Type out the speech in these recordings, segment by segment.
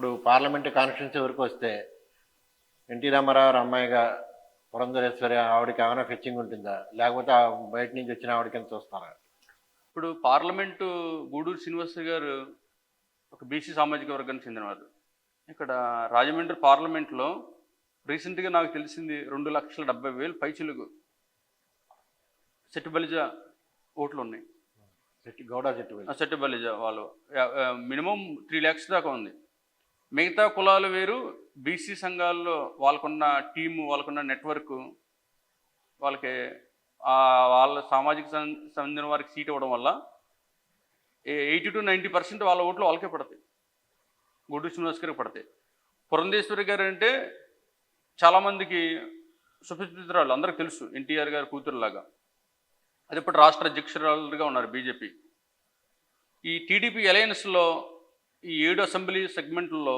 ఇప్పుడు parliament constituency వరకు వస్తే ఎన్టీ రామారావు అమ్మాయిగా పురంధరేశ్వరి ఆవిడకి ఏమైనా ఫెచ్చింగ్ ఉంటుందా? లేకపోతే ఆ బయట నుంచి వచ్చిన ఆవిడకి ఎంత చూస్తారా? ఇప్పుడు పార్లమెంటు గూడూరు శ్రీనివాస గారు ఒక బీసీ సామాజిక వర్గానికి చెందినవారు ఇక్కడ రాజమండ్రి పార్లమెంట్లో రీసెంట్గా నాకు తెలిసింది రెండు లక్షల డెబ్బై వేలు పైచిలుగు సెట్టిబలిజ ఓట్లు ఉన్నాయి. గౌడ ఆ సెట్టిబలిజ వాళ్ళు. మినిమం త్రీ ల్యాక్స్ దాకా ఉంది. మిగతా కులాలు వేరు బీసీ సంఘాల్లో వాళ్ళకున్న టీము వాళ్ళకున్న నెట్వర్క్ వాళ్ళకి వాళ్ళ సామాజిక సం- వారికి సీట్ ఇవ్వడం వల్ల ఎయిటీ టు నైంటీ పర్సెంట్ వాళ్ళ ఓట్లు వాళ్ళకే పడతాయి. గుడ్డు శ్రీనివాస్ గారికి పడతాయి. పురంధేశ్వరి గారు అంటే చాలామందికి సుప్రసిద్ధురాలు అందరికి తెలుసు ఎన్టీఆర్ గారు కూతురులాగా. అది ఇప్పుడు రాష్ట్ర అధ్యక్షురాలుగా ఉన్నారు బీజేపీ. ఈ టీడీపీ అలయన్స్లో ఈ ఏడు అసెంబ్లీ సెగ్మెంట్లలో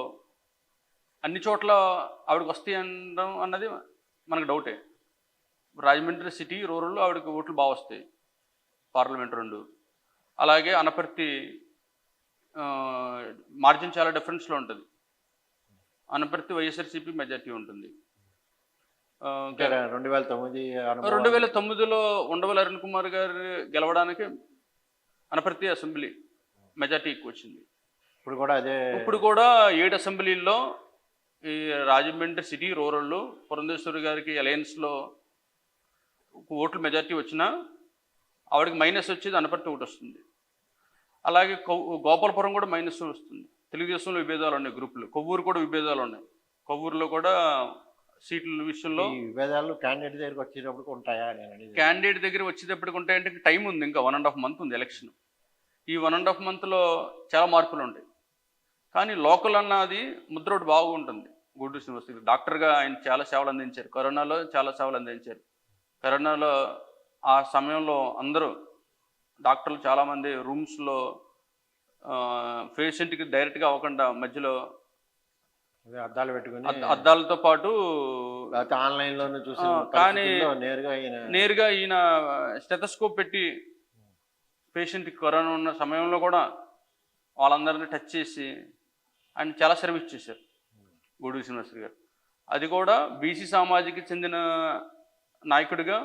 అన్ని చోట్ల ఆవిడకి వస్తాయి అనడం అన్నది మనకు డౌటే. రాజమండ్రి సిటీ రూరల్లో ఆవిడకి ఓట్లు బాగా వస్తాయి. పార్లమెంట్ రెండు. అలాగే అనపర్తి మార్జిన్ చాలా డిఫరెన్స్లో ఉంటుంది. అనపర్తి వైఎస్ఆర్సీపీ మెజార్టీ ఉంటుంది. రెండు వేల తొమ్మిది రెండు వేల తొమ్మిదిలో ఉండవల్లి అరుణ్ కుమార్ గారు గెలవడానికి అనపర్తి అసెంబ్లీ మెజార్టీ ఎక్కువ వచ్చింది ఇప్పుడు కూడా అదే ఇప్పుడు కూడా ఏడు అసెంబ్లీల్లో ఈ రాజమండ్రి సిటీ రూరల్లో పురంధేశ్వరి గారికి అలయన్స్లో ఓట్లు మెజార్టీ వచ్చినా ఆవిడకి మైనస్ వచ్చేది అనపర్తి ఒకటి వస్తుంది. అలాగే గోపాలపురం కూడా మైనస్ వస్తుంది. తెలుగుదేశంలో విభేదాలు ఉన్నాయి గ్రూపులు. కొవ్వూరు కూడా విభేదాలు ఉన్నాయి. కొవ్వూరులో కూడా సీట్ల విషయంలో విభేదాలు క్యాండిడేట్ దగ్గరికి వచ్చేటప్పుడు ఉంటాయా క్యాండిడేట్ దగ్గర వచ్చేటప్పటికి ఉంటాయంటే టైం ఉంది. ఇంకా వన్ అండ్ హాఫ్ మంత్ ఉంది ఎలక్షన్. ఈ వన్ అండ్ హాఫ్ మంత్లో చాలా మార్పులు ఉంటాయి. కానీ లోకల్ అన్నది ముద్ర ఒకటి బాగుంటుంది. గూడూరు శ్రీనివాస్ గారు. డాక్టర్గా ఆయన చాలా సేవలు అందించారు. కరోనాలో చాలా సేవలు అందించారు. కరోనాలో ఆ సమయంలో అందరూ డాక్టర్లు చాలామంది రూమ్స్లో పేషెంట్కి డైరెక్ట్గా అవ్వకుండా మధ్యలో అదే అద్దాలు పెట్టుకుని అద్- అద్దాలతో పాటు లేకపోతే ఆన్లైన్లోనే చూసి కానీ నేరుగా నేరుగా ఈయన స్టెథస్కోప్ పెట్టి పేషెంట్కి కరోనా ఉన్న సమయంలో కూడా వాళ్ళందరినీ టచ్ చేసి ఆయన చాలా సర్వీస్ చేశారు గూడూరు శ్రీనివాసరి గారు. అది కూడా బీసీ సామాజిక చెందిన నాయకుడిగా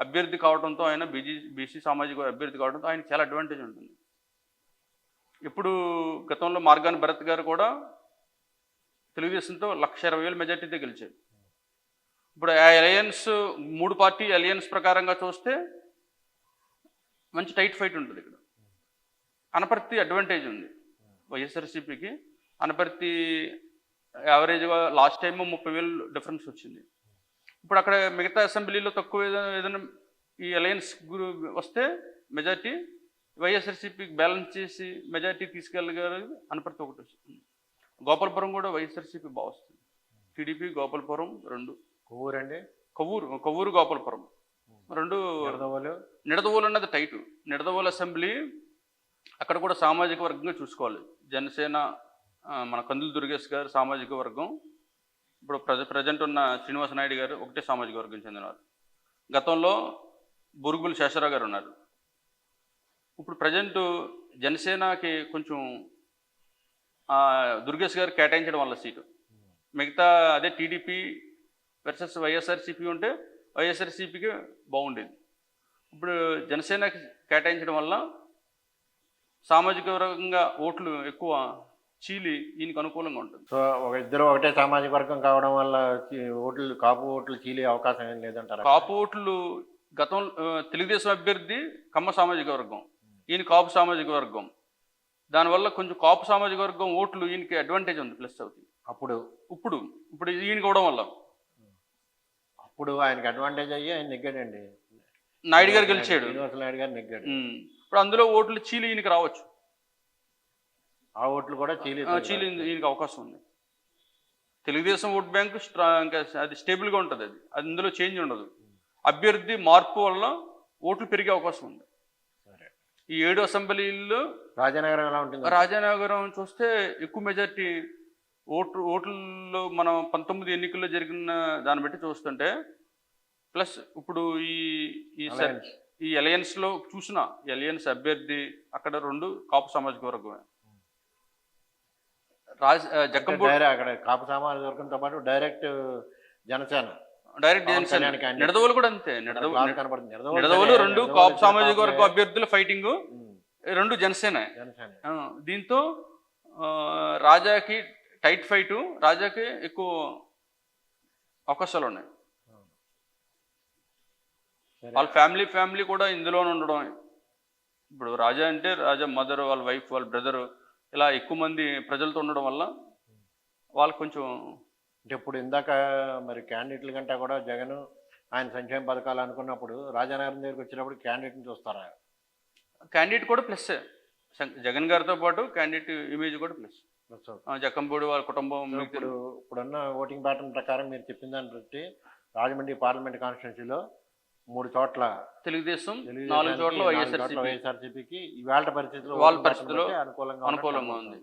అభ్యర్థి కావడంతో ఆయన బీజీ బీసీ సామాజిక అభ్యర్థి కావడంతో ఆయన చాలా అడ్వాంటేజ్ ఉంటుంది. ఇప్పుడు గతంలో మార్గాన్ భరత్ గారు కూడా తెలుగుదేశంతో లక్ష ఇరవై వేల మెజార్టీతో గెలిచారు. ఇప్పుడు ఆ అలయన్స్ మూడు పార్టీ అలయన్స్ ప్రకారంగా చూస్తే మంచి టైట్ ఫైట్ ఉంటుంది ఇక్కడ. అనపర్తి అడ్వాంటేజ్ ఉంది. వైఎస్ఆర్సీపీకి అనపర్తి యావరేజ్గా లాస్ట్ టైం ముప్పై వేలు డిఫరెన్స్ వచ్చింది. ఇప్పుడు అక్కడ మిగతా అసెంబ్లీలో తక్కువ ఏదైనా ఏదైనా ఈ అలయన్స్ గురు వస్తే మెజార్టీ వైఎస్ఆర్సీపీకి బ్యాలెన్స్ చేసి మెజార్టీ తీసుకెళ్ళగలిగి అనపర్తి ఒకటి వస్తుంది. గోపాలపురం కూడా వైఎస్ఆర్సీపీ బాగా వస్తుంది. టీడీపీ గోపాలపురం రెండు. ఊరండి కొవ్వూరు కొవ్వూరు గోపాలపురం. రెండు నిడదవోలు? అన్నది టైటు నిడదవోలు అసెంబ్లీ అక్కడ కూడా సామాజిక వర్గంగా చూసుకోవాలి. జనసేన మన కందులు దుర్గేష్ గారు సామాజిక వర్గం. ఇప్పుడు ప్రజ ప్రజెంట్ ఉన్న శ్రీనివాస నాయుడు గారు ఒకటే సామాజిక వర్గం చెందినవారు. గతంలో బురుగులు శేషరావు గారు ఉన్నారు. ఇప్పుడు ప్రజెంట్ జనసేనకి కొంచెం దుర్గేష్ గారు కేటాయించడం వల్ల సీటు. మిగతా అదే టీడీపీ వర్సెస్ వైఎస్ఆర్సీపీ ఉంటే వైఎస్ఆర్సీపీకి బాగుండేది. ఇప్పుడు జనసేనకి కేటాయించడం వల్ల సామాజిక వర్గంగా ఓట్లు ఎక్కువ చీలి ఈయనకు అనుకూలంగా ఉంటుంది. సో ఒక ఇద్దరు ఒకటే సామాజిక వర్గం కావడం వల్ల ఓట్లు కాపు ఓట్లు చీలే అవకాశం ఏం లేదంటారా? కాపు ఓట్లు గతం తెలుగుదేశం అభ్యర్థి కమ్మ సామాజిక వర్గం ఈయన కాపు సామాజిక వర్గం. దానివల్ల కొంచెం కాపు సామాజిక వర్గం ఓట్లు ఈయనకి అడ్వాంటేజ్ ఉంది ప్లస్ అవుతుంది అప్పుడు? ఇప్పుడు ఇప్పుడు ఈయనకి ఇవ్వడం వల్ల. అప్పుడు ఆయనకి అడ్వాంటేజ్ అయ్యి ఆయన నెగ్గాడండి. నాయుడు గారు గెలిచాడు. శ్రీనివాస నాయుడు గారు నెగ్గాడు. ఇప్పుడు అందులో ఓట్లు చీలి ఈయనకి రావచ్చు. ఆ ఓట్లు కూడా చీలి ఆ, చీలి ఈయనకి అవకాశం ఉంది. తెలుగుదేశం ఓట్ బ్యాంక్ స్ట్రాంగ్ అది స్టేబుల్గా ఉంటుంది అది. అది అందులో చేంజ్ ఉండదు. అభ్యర్థి మార్పు వల్ల ఓట్లు పెరిగే అవకాశం ఉంది. ఈ ఏడు అసెంబ్లీల్లో రాజనగరం ఎలా ఉంటుంది? రాజానగరం చూస్తే ఎక్కువ మెజార్టీ ఓటు ఓట్లలో మనం పంతొమ్మిది ఎన్నికల్లో జరిగిన దాన్ని బట్టి చూస్తుంటే ప్లస్ ఇప్పుడు ఈ ఈ. ఈ అలయన్స్లో చూసిన అలయన్స్ అభ్యర్థి అక్కడ రెండు కాపు సామాజిక వర్గమే. రాజ్ జక్కంపూడి అక్కడ కాపు సామాజిక వర్గంతో పాటు డైరెక్ట్ జనసేన. డైరెక్ట్ జనసేన. నిడదవోలు కూడా అంతే. నిడదవోలు రెండు కాపు సామాజిక వర్గ. అభ్యర్థుల ఫైటింగ్ రెండు జనసేన. దీంతో రాజాకి టైట్ ఫైట్ రాజాకి ఎక్కువ అవకాశాలు ఉన్నాయి. వాళ్ళ ఫ్యామిలీ ఫ్యామిలీ కూడా ఇందులోనే ఉండడం. ఇప్పుడు రాజా అంటే రాజా మదర్ వాళ్ళ వైఫ్ వాళ్ళ బ్రదర్ ఇలా ఎక్కువ మంది ప్రజలతో ఉండడం వల్ల వాళ్ళకి కొంచెం అంటే ఇప్పుడు ఇందాక మరి క్యాండిడేట్ల కంటే కూడా జగన్ ఆయన సంక్షేమ పథకాలు అనుకున్నప్పుడు రాజానగరం దగ్గరికి వచ్చినప్పుడు క్యాండిడేట్ని చూస్తారా? క్యాండిడేట్ కూడా ప్లస్. జగన్ గారితో పాటు క్యాండిడేట్ ఇమేజ్ కూడా ప్లస్. జక్కంపూడి వాళ్ళ కుటుంబం ఇప్పుడు ఇప్పుడున్న ఓటింగ్ ప్యాటర్న్ ప్రకారం మీరు చెప్పిన దాన్ని బట్టి రాజమండ్రి పార్లమెంట్ కాన్స్టిట్యున్సీలో మూడు చోట్ల తెలుగుదేశం నాలుగు చోట్ల వైఎస్ఆర్సీపీ వైఎస్ఆర్సీపీకి ఇవాళ పరిస్థితుల్లో వాళ్ళ పరిస్థితుల్లో అనుకూలంగా అనుకూలంగా ఉంది.